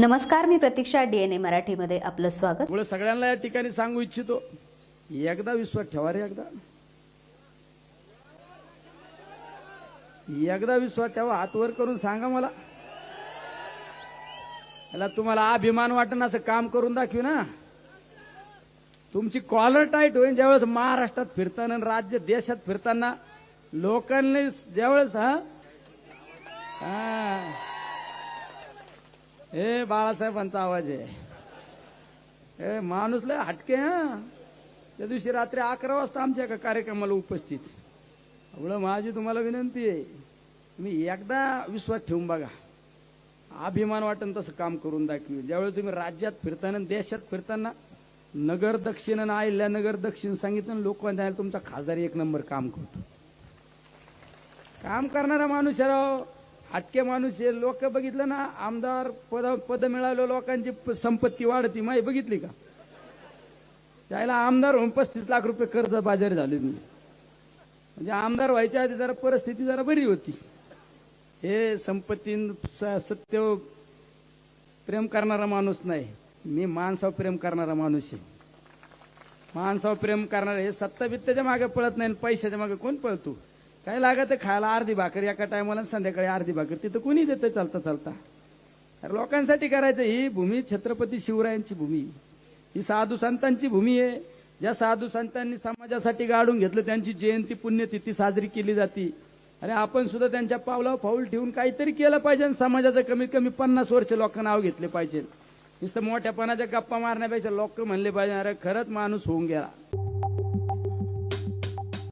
नमस्कार मी प्रतीक्षा डीएनए मराठीमध्ये आपलं स्वागत. सगळ्यांना या ठिकाणी सांगू इच्छितो एकदा विश्वास ठेवा रे एकदा. एकदा विश्वास ठेवा हात वर करून सांगा मला. याला तुम्हाला अभिमान वाटण असं काम करून दाखवी ना. तुमची कॉलर टाईट होईल ज्यावेळेस महाराष्ट्रात फिरताना राज्य देशात फिरताना लोकांनी ज्यावेळेस हा. हे बाळासाहेबांचा आवाज आहे. ए माणूस लय हटके हा. त्या दिवशी रात्री अकरा वाजता आमच्या एका कार्यक्रमाला उपस्थित. एवढं माझी तुम्हाला विनंती आहे. तुम्ही एकदा विश्वास ठेवून बघा. अभिमान वाटन तसं काम करून दाखवी ज्यावेळी तुम्ही राज्यात फिरताना देशात फिरताना नगर दक्षिण आणि नगर दक्षिण सांगितलं लोकांना तुमचा खासदार एक नंबर काम करतो. काम करणारा माणूस आहे राव. हटके माणूस आहे लोक बघितलं ना आमदार पद पद मिळालं लोकांची प- संपत्ती वाढती. माही बघितली का? त्याला आमदार होऊन पस्तीस लाख रुपये कर्ज बाजारी झाले मी म्हणजे आमदार व्हायच्या आधी जरा परिस्थिती जरा बरी होती. हे संपत्ती सत्य प्रेम करणारा माणूस नाही. मी माणसावर प्रेम करणारा माणूस आहे. माणसावर प्रेम करणारे हे सत्ता बित्ताच्या मागे पळत नाही आणि पैशाच्या मागे कोण पळतो? काय लागत खायला अर्धी भाकर एका टायमाला संध्याकाळी अर्धी भाकर. तिथं कोणी देतं चालता चालता? अरे लोकांसाठी करायचं ही भूमी छत्रपती शिवरायांची भूमी. ही साधू संतांची भूमी आहे. ज्या साधू संतांनी समाजासाठी गाडून घेतलं त्यांची जयंती पुण्यतिथी साजरी केली जाते. अरे आपण सुद्धा त्यांच्या पावलावर पाऊल ठेवून काहीतरी केलं पाहिजे आणि समाजाचं कमीत कमी पन्नास वर्ष लोकांना नाव घेतले पाहिजे. नुसतं मोठ्यापणाच्या गप्पा मारण्यापेक्षा लोक म्हणले पाहिजे अरे खरंच माणूस होऊन गेला.